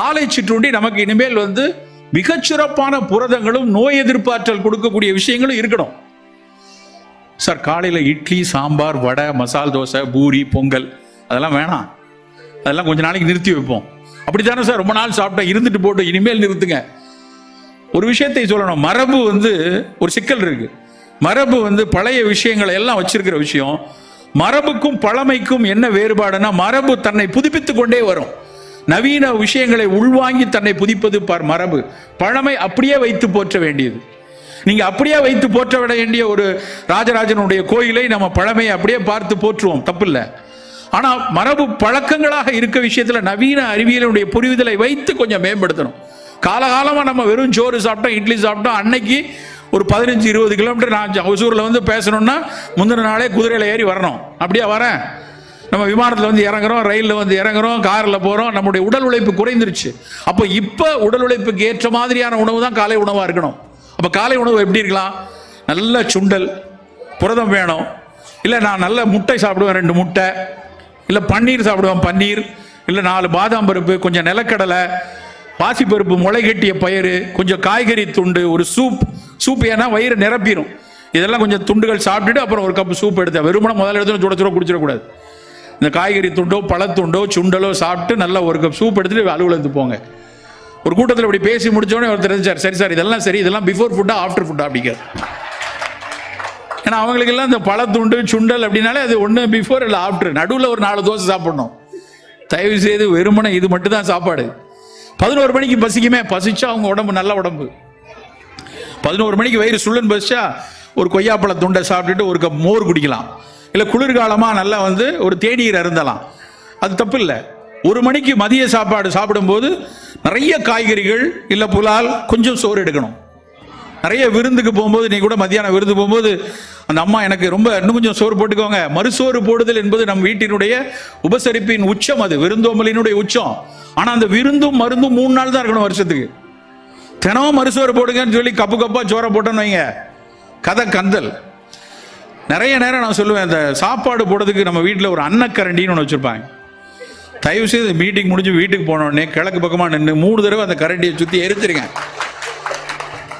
காலை சிற்றுண்டி நமக்கு இனிமேல் வந்து மிகச்சிறப்பான புரதங்களும் நோய் எதிர்ப்பாற்றல் கொடுக்கக்கூடிய விஷயங்களும் இருக்கணும். சார் காலையில் இட்லி சாம்பார் வடை மசால் தோசை பூரி பொங்கல் அதெல்லாம் வேணாம். அதெல்லாம் கொஞ்ச நாளைக்கு நிறுத்தி வைப்போம். அப்படித்தானே சார் ரொம்ப நாள் சாப்பிட்டா இருந்துட்டு போட்டு இனிமேல் நிறுத்துங்க. ஒரு விஷயத்தை சொல்லணும். மரபு வந்து ஒரு சிக்கல் இருக்கு. மரபு வந்து பழைய விஷயங்களை எல்லாம் வச்சிருக்கிற விஷயம். மரபுக்கும் பழமைக்கும் என்ன வேறுபாடுனா மரபு தன்னை புதுப்பித்து கொண்டே வரும். நவீன விஷயங்களை உள்வாங்கி தன்னை புதிப்பது பார் மரபு. பழமை அப்படியே வைத்து போற்ற வேண்டியது. நீங்க அப்படியே வைத்து போற்ற விட வேண்டிய ஒரு ராஜராஜனுடைய கோயிலை நம்ம பழமையை அப்படியே பார்த்து போற்றுவோம். தப்பில்லை. ஆனா மரபு பழக்கங்களாக இருக்க விஷயத்துல நவீன அறிவியலுடைய புரிதலை வைத்து கொஞ்சம் மேம்படுத்தணும். காலகாலமா நம்ம வெறும் சோறு சாப்பிட்டோம் இட்லி சாப்பிட்டோம் அன்னைக்கு ஒரு பதினஞ்சு இருபது கிலோமீட்டர் நான் ஒசூரில் வந்து பேசணும்னா முந்தின நாளே குதிரையில் ஏறி வரணும். அப்படியே வரேன்? நம்ம விமானத்தில் வந்து இறங்குறோம் ரயிலில் வந்து இறங்குறோம் காரில் போகிறோம் நம்முடைய உடல் உழைப்பு குறைந்துருச்சு. அப்போ இப்போ உடல் உழைப்புக்கு ஏற்ற மாதிரியான உணவு தான் காலை உணவாக இருக்கணும். அப்போ காலை உணவு எப்படி இருக்கலாம்? நல்ல சுண்டல் புரதம் வேணும். இல்லை நான் நல்ல முட்டை சாப்பிடுவேன் ரெண்டு முட்டை. இல்லை பன்னீர் சாப்பிடுவேன் பன்னீர். இல்லை நாலு பாதாம் பருப்பு கொஞ்சம் நிலக்கடலை பாசிப்பருப்பு முளை கட்டிய பயிறு கொஞ்சம் காய்கறி துண்டு ஒரு சூப் சூப் ஏன்னா வயிறு நிரப்பிடும் இதெல்லாம் கொஞ்சம் துண்டுகள் சாப்பிட்டுட்டு அப்புறம் ஒரு கப் சூப் எடுத்தேன். வெறுமனை முதல்ல எடுத்து சுட சுட குடிச்சிடக்கூடாது. இந்த காய்கறி துண்டோ பழத்துண்டோ சுண்டலோ சாப்பிட்டு நல்லா ஒரு கப் சூப் எடுத்துட்டு அலுவலகத்துக்கு போங்க. ஒரு கூட்டத்தில் இப்படி பேசி முடிச்சோடனே ஒருத்தர் இருந்தார் சரி சார் இதெல்லாம் சரி இதெல்லாம் பிஃபோர் ஃபுட்டா ஆஃப்டர் ஃபுட்டா அப்படிங்கிறார். ஏன்னா அவங்களுக்கெல்லாம் இந்த பழத்துண்டு சுண்டல் அப்படின்னாலே அது ஒன்று பிஃபோர் இல்லை ஆஃப்டர் நடுவில் ஒரு நாலு தோசை சாப்பிடணும். தயவு செய்து வெறுமனை இது மட்டும் தான் சாப்பாடு. பதினோரு மணிக்கு பசிக்குமே பசிச்சா அவங்க உடம்பு நல்ல உடம்பு. பதினோரு மணிக்கு வயிறு சுள்ளன் பசிச்சா ஒரு கொய்யாப்பழ துண்டை சாப்பிட்டுட்டு ஒரு கப் மோர் குடிக்கலாம். இல்லை குளிர்காலமாக நல்லா வந்து ஒரு தேநீர் அருந்தலாம். அது தப்பு இல்லை ஒரு மணிக்கு மதிய சாப்பாடு சாப்பிடும்போது நிறைய காய்கறிகள் இல்லை புலால் கொஞ்சம் சோறு எடுக்கணும். நிறைய விருந்துக்கு போகும்போது நீ கூட மத்தியானம் விருந்து போகும்போது அந்த அம்மா எனக்கு ரொம்ப இன்னும் கொஞ்சம் சோறு போட்டுக்கோங்க. மறுசோறு போடுதல் என்பது நம் வீட்டினுடைய உபசரிப்பின் உச்சம் அது விருந்தோம்பலினுடைய உச்சம். ஆனால் அந்த விருந்தும் மருந்தும் மூணு நாள் தான் இருக்கணும் வருஷத்துக்கு. தினமும் மறுசோறு போடுங்கன்னு சொல்லி கப்பு கப்பா சோறை போட்டோன்னு வைங்க. கதை கந்தல். நிறைய நேரம் நான் சொல்லுவேன் இந்த சாப்பாடு போடுறதுக்கு நம்ம வீட்டில் ஒரு அன்னக்கரண்டின்னு ஒன்று வச்சுருப்பாங்க. தயவு செய்து மீட்டிங் முடிஞ்சு வீட்டுக்கு போனோடனே கிழக்கு பக்கமாக நின்று மூணு தடவை அந்த கரண்டியை சுற்றி எரிச்சிருங்க.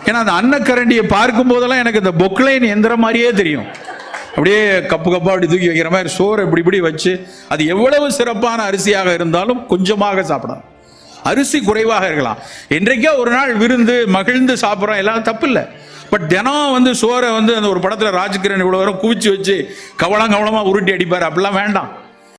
ஏன்னா அந்த அன்னக்கரண்டியை பார்க்கும் போதெல்லாம் எனக்கு இந்த பொக்லைன் எந்திரம் மாதிரியே தெரியும். அப்படியே கப்பு கப்பா அப்படி தூக்கி வைக்கிற மாதிரி சோறு இப்படி இப்படி வச்சு அது எவ்வளவு சிறப்பான அரிசியாக இருந்தாலும் கொஞ்சமாக சாப்பிடணும் அரிசி குறைவாக இருக்கலாம். என்றைக்கோ ஒரு நாள் விருந்து மகிழ்ந்து சாப்பிட்றோம் எல்லாம் தப்பு இல்லை. பட் தினம் வந்து சோரை வந்து அந்த ஒரு படத்தில் ராஜகிரண் இவ்வளோ வரும் குவிச்சு வச்சு கவலம் கவலமாக உருட்டி அடிப்பார். அப்படிலாம் வேண்டாம்.